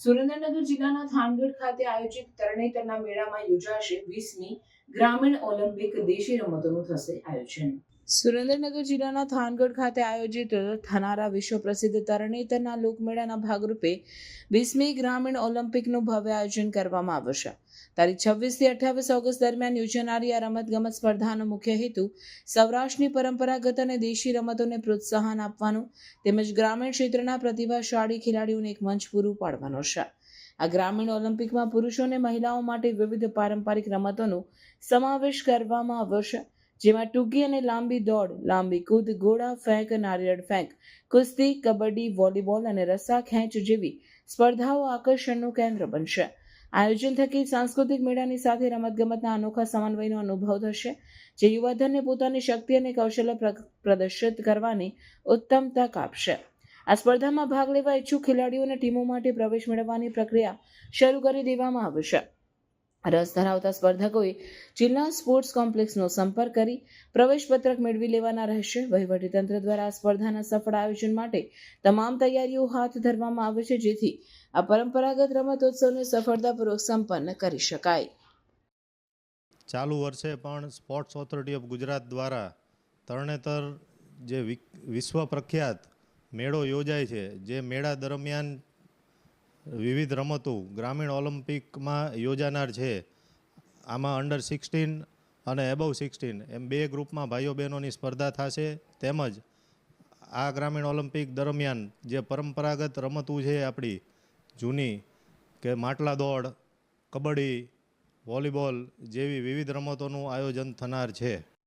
સુરેન્દ્રનગર જિલ્લાના થાનગઢ ખાતે આયોજિત તરણેતરના મેળામાં યોજાશે વીસમી ગ્રામીણ ઓલિમ્પિક દેશી રમતોનું થશે આયોજન. સુરેન્દ્રનગર જિલ્લાના થાનગઢ ખાતે આયોજિત થનારા વિશ્વ પ્રસિદ્ધ તરણેતરના લોકમેળાના ભાગરૂપે વીસમી ગ્રામીણ ઓલિમ્પિકનું ભવ્ય આયોજન કરવામાં આવશે. તારીખ છવ્વીસથી અઠ્યાવીસ ઓગસ્ટ દરમિયાન યોજાનારી આ રમતગમત સ્પર્ધાનો મુખ્ય હેતુ સૌરાષ્ટ્રની પરંપરાગત અને દેશી રમતોને પ્રોત્સાહન આપવાનું તેમજ ગ્રામીણ ક્ષેત્રના પ્રતિભાશાળી ખેલાડીઓને એક મંચ પૂરું પાડવાનો છે. આ ગ્રામીણ ઓલિમ્પિકમાં પુરુષો અને મહિલાઓ માટે વિવિધ પારંપરિક રમતોનો સમાવેશ કરવામાં આવ્યો છે જેમાં ટૂંકી અને લાંબી દોડ, લાંબી કૂદ, ઘોડા ફેંક, નારિયેળ ફેંક, કુસ્તી, કબડ્ડી, વોલીબોલ અને રસ્સા ખેંચ જેવી સ્પર્ધાઓ આકર્ષણનું કેન્દ્ર બનશે. આયોજન થકી સાંસ્કૃતિક મેળાની સાથે રમતગમતના અનોખા સમન્વયનો અનુભવ થશે, જે યુવાધનને પોતાની શક્તિ અને કૌશલ્ય પ્ર- પ્રદર્શિત કરવાની ઉત્તમ તક આપશે આ સ્પર્ધામાં ભાગ લેવા ઈચ્છુક ખેલાડીઓ અને ટીમો માટે પ્રવેશ મેળવવાની પ્રક્રિયા શરૂ કરી દેવામાં આવશે. રસ ધરાવતા સ્પર્ધકોએ જિલ્લા સ્પોર્ટ્સ કોમ્પ્લેક્સનો સંપર્ક કરી પ્રવેશપત્રક મેળવી લેવાના રહેશે. વહીવટીતંત્ર દ્વારા આ સ્પર્ધાના સફળ આયોજન માટે તમામ તૈયારીઓ હાથ ધરવામાં આવે છે, જેથી આ પરંપરાગત રમતોત્સવને સફળતાપૂર્વક સંપન્ન કરી શકાય. ચાલુ વર્ષે પણ સ્પોર્ટ્સ ઓથોરિટી ઓફ ગુજરાત દ્વારા તરણેતર જે વિશ્વ પ્રખ્યાત મેળો યોજાય છે, જે મેળા દરમિયાન વિવિધ રમતો ગ્રામીણ ઓલિમ્પિકમાં યોજાનાર છે. આમાં અંડર સિક્સટીન અને એબવ સિક્સટીન એમ બે ગ્રુપમાં ભાઈઓ બહેનોની સ્પર્ધા થશે. તેમજ આ ગ્રામીણ ઓલિમ્પિક દરમિયાન જે પરંપરાગત રમતો છે આપણી, જૂની કે માટલા દોડ, કબડ્ડી, વોલીબોલ જેવી વિવિધ રમતોનું આયોજન થનાર છે.